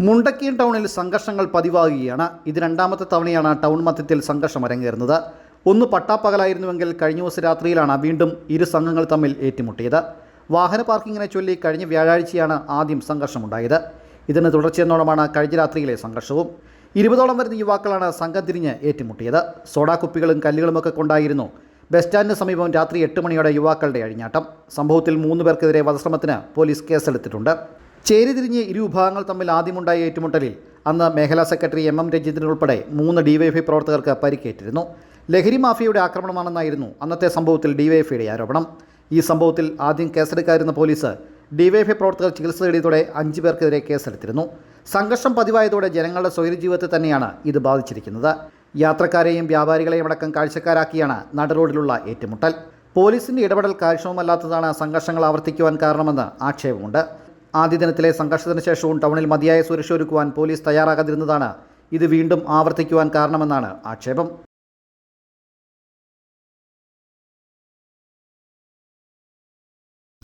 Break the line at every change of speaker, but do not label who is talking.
മുണ്ടക്കീൻ ടൗണിൽ സംഘർഷങ്ങൾ പതിവാകുകയാണ്. ഇത് രണ്ടാമത്തെ തവണയാണ് ടൗൺ മധ്യത്തിൽ സംഘർഷം അരങ്ങേറുന്നത്. ഒന്ന് പട്ടാപ്പകലായിരുന്നുവെങ്കിൽ കഴിഞ്ഞ ദിവസം രാത്രിയിലാണ് വീണ്ടും ഇരു സംഘങ്ങൾ തമ്മിൽ ഏറ്റുമുട്ടിയത്. വാഹന പാർക്കിങ്ങിനെ ചൊല്ലി കഴിഞ്ഞ വ്യാഴാഴ്ചയാണ് ആദ്യം സംഘർഷമുണ്ടായത്. ഇതിന് തുടർച്ചയെന്നോണമാണ് കഴിഞ്ഞ രാത്രിയിലെ സംഘർഷവും. ഇരുപതോളം വരുന്ന യുവാക്കളാണ് സംഘം തിരിഞ്ഞ് ഏറ്റുമുട്ടിയത്. സോഡാ കുപ്പികളും കല്ലുകളുമൊക്കെ കൊണ്ടായിരുന്നു ബസ് സ്റ്റാൻഡിന് സമീപം രാത്രി എട്ട് മണിയോടെ യുവാക്കളുടെ അഴിഞ്ഞാട്ടം. സംഭവത്തിൽ മൂന്ന് പേർക്കെതിരെ വധശ്രമത്തിന് പോലീസ് കേസെടുത്തിട്ടുണ്ട്. ചേരിതിരിഞ്ഞ് ഇരു വിഭാഗങ്ങൾ തമ്മിൽ ആദ്യമുണ്ടായ ഏറ്റുമുട്ടലിൽ അന്ന് മേഖലാ സെക്രട്ടറി എം എം രഞ്ജിത്തിൻ ഉൾപ്പെടെ മൂന്ന് ഡിവൈഎഫ്ഐ പ്രവർത്തകർക്ക് പരിക്കേറ്റിരുന്നു. ലഹരി മാഫിയയുടെ ആക്രമണമാണെന്നായിരുന്നു അന്നത്തെ സംഭവത്തിൽ ഡിവൈഎഫ്ഐയുടെ ആരോപണം. ഈ സംഭവത്തിൽ ആദ്യം കേസെടുക്കാതിരുന്ന പോലീസ് ഡിവൈഎഫ്ഐ പ്രവർത്തകർ ചികിത്സ തേടിയതോടെ അഞ്ച് പേർക്കെതിരെ കേസെടുത്തിരുന്നു. സംഘർഷം പതിവായതോടെ ജനങ്ങളുടെ സ്വൈര ജീവിതത്തെ തന്നെയാണ് ഇത് ബാധിച്ചിരിക്കുന്നത്. യാത്രക്കാരെയും വ്യാപാരികളെയും അടക്കം കാഴ്ചക്കാരാക്കിയാണ് നടുറോഡിലുള്ള ഏറ്റുമുട്ടൽ. പോലീസിന്റെ ഇടപെടൽ കാര്യക്ഷമമല്ലാത്തതാണ് സംഘർഷങ്ങൾ ആവർത്തിക്കുവാൻ കാരണമെന്ന് ആക്ഷേപമുണ്ട്. ആദ്യ ദിനത്തിലെ സംഘർഷത്തിന് ശേഷവും ടൗണിൽ മതിയായ സുരക്ഷ ഒരുക്കുവാൻ പോലീസ് തയ്യാറാകാതിരുന്നതാണ് ഇത് വീണ്ടും ആവർത്തിക്കുവാൻ കാരണമെന്നാണ് ആക്ഷേപം.